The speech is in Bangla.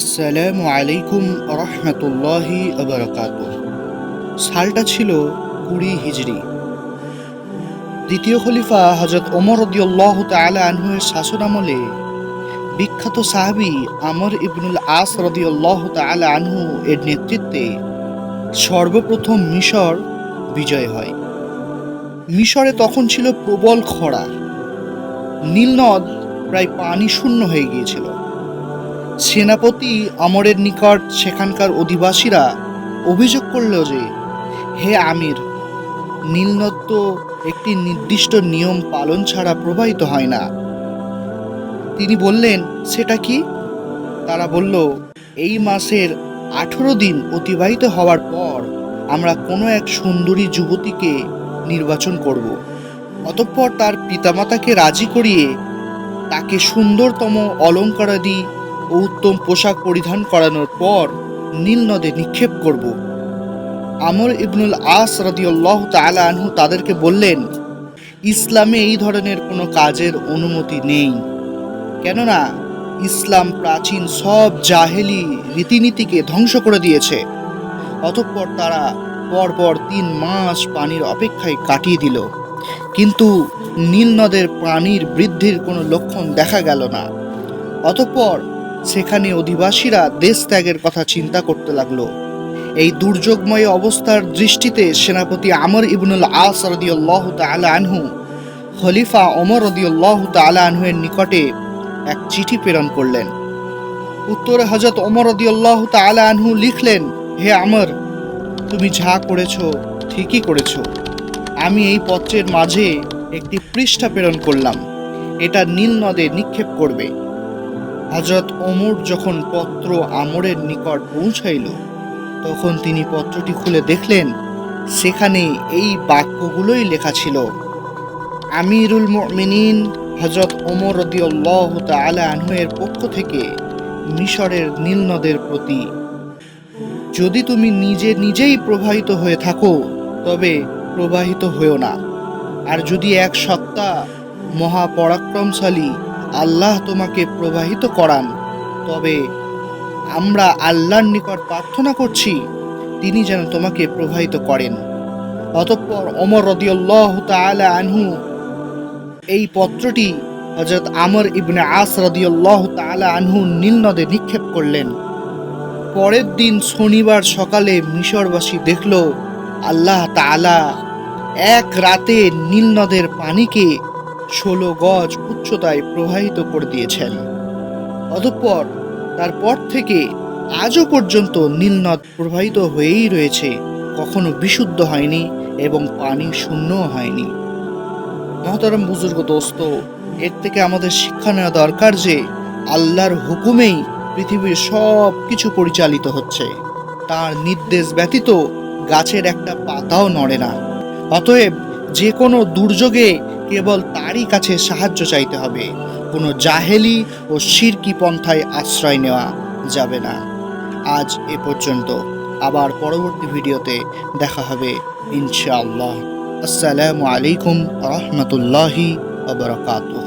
আসসালামু আলাইকুম রহমতুল্লাহি আবরকাত সালটা ছিল কুড়ি হিজড়ি দ্বিতীয় খলিফা হজরত ওমর রদিউল্লাহ তালা আনহুয়ের শাসনামলে বিখ্যাত সাহাবি আমর ইবনুল আস রদিউল্লাহ তালা আনহু এর নেতৃত্বে সর্বপ্রথম মিশর বিজয় হয়। মিশরে তখন ছিল প্রবল খরা। নীলনদ প্রায় পানি শূন্য হয়ে গিয়েছিল। সেনাপতি আমরের নিকট সেখানকার অধিবাসীরা অভিযোগ করল যে, হে আমির নীলনদ তো একটি নির্দিষ্ট নিয়ম পালন ছাড়া প্রবাহিত হয় না। তিনি বললেন, সেটা কি? তারা বলল, এই মাসের আঠেরো দিন অতিবাহিত হওয়ার পর আমরা কোনো এক সুন্দরী যুবতীকে নির্বাচন করব। অতঃপর তার পিতামাতাকে রাজি করিয়ে তাকে সুন্দরতম অলঙ্কারাদি ও উত্তম পোশাক পরিধান করানোর পর নীল নদে নিক্ষেপ করব। আমর ইবনুল আস রাদিউল্লাহ তাআলা আনহু তাদেরকে বললেন, ইসলামে এই ধরনের কোনো কাজের অনুমতি নেই। কেননা, ইসলাম প্রাচীন সব জাহেলি রীতিনীতিকে ধ্বংস করে দিয়েছে। অতঃপর তারা পরপর তিন মাস পানির অপেক্ষায় কাটিয়ে দিল। কিন্তু নীল নদের পানির বৃদ্ধির কোনো লক্ষণ দেখা গেল না। অতঃপর সেখানে অধিবাসীরা দেশ ত্যাগের কথা চিন্তা করতে লাগল। এই দুর্যোগময় অবস্থার দৃষ্টিতে সেনাপতি আমর ইবনুল আস রদিউল্লাহ তালা আনহু, খলিফা ওমর রদিউল্লাহ তালা আনহুয়ের নিকটে এক চিঠি প্রেরণ করলেন। উত্তরে হজরত ওমর রদিউল্লাহ তালা আনহু লিখলেন, হে আমর, তুমি যা করেছ ঠিকই করেছ। আমি এই পত্রের মাঝে একটি পৃষ্ঠা প্রেরণ করলাম। এটা নীল নদে নিক্ষেপ করবে। হজরত ওমর যখন পত্র আমরের নিকট পৌঁছাইল, তখন তিনি পত্রটি খুলে দেখলেন, সেখানে এই বাক্যগুলোই লেখা ছিল। আমিরুল মুমিনিন হজরত ওমর তাআলা আনহুয়ের পক্ষ থেকে মিশরের নীলনদের প্রতি, যদি তুমি নিজে নিজেই প্রবাহিত হয়ে থাকো, তবে প্রবাহিত হয়েও না। আর যদি এক সত্তা মহাপরাক্রমশালী আল্লাহ তোমাকে প্রবাহিত করান। তবে আমরা আল্লাহর নিকট প্রার্থনা করছি, তিনি যেন তোমাকে প্রবাহিত করেন। অতঃপর অমর রদিউল্লাহ তাআলা আনহু এই পত্রটি হজরত আমর ইবনে আস রদিউল্লাহ তাআলা আনহু নীল নদে নিক্ষেপ করলেন। পরের দিন শনিবার সকালে মিশরবাসী দেখল, আল্লাহ তাআলা এক রাতে নীল নদের পানিকে ষোলো গজ উচ্চতায় প্রবাহিত করে দিয়েছেন। অতঃপর তারপর থেকে আজও পর্যন্ত নীলনদ প্রবাহিত হয়েই রয়েছে, কখনো বিশুদ্ধ হয়নি এবং পানি শূন্যও হয়নি। মহতরম বুজুর্গ দোস্ত, এর থেকে আমাদের শিক্ষা নেওয়া দরকার যে আল্লাহর হুকুমেই পৃথিবীর সব কিছু পরিচালিত হচ্ছে। তার নির্দেশ ব্যতীত গাছের একটা পাতাও নড়ে না। অতএব যে কোনো দুর্যোগে কেবল তারই কাছে সাহায্য চাইতে হবে। কোনো জাহেলি ও শিরকি পন্থায় আশ্রয় নেওয়া যাবে না। আজ এ পর্যন্ত। আবার পরবর্তী ভিডিওতে দেখা হবে ইনশাআল্লাহ। আসসালামু আলাইকুম রহমতুল্লাহি আবরকাতুহ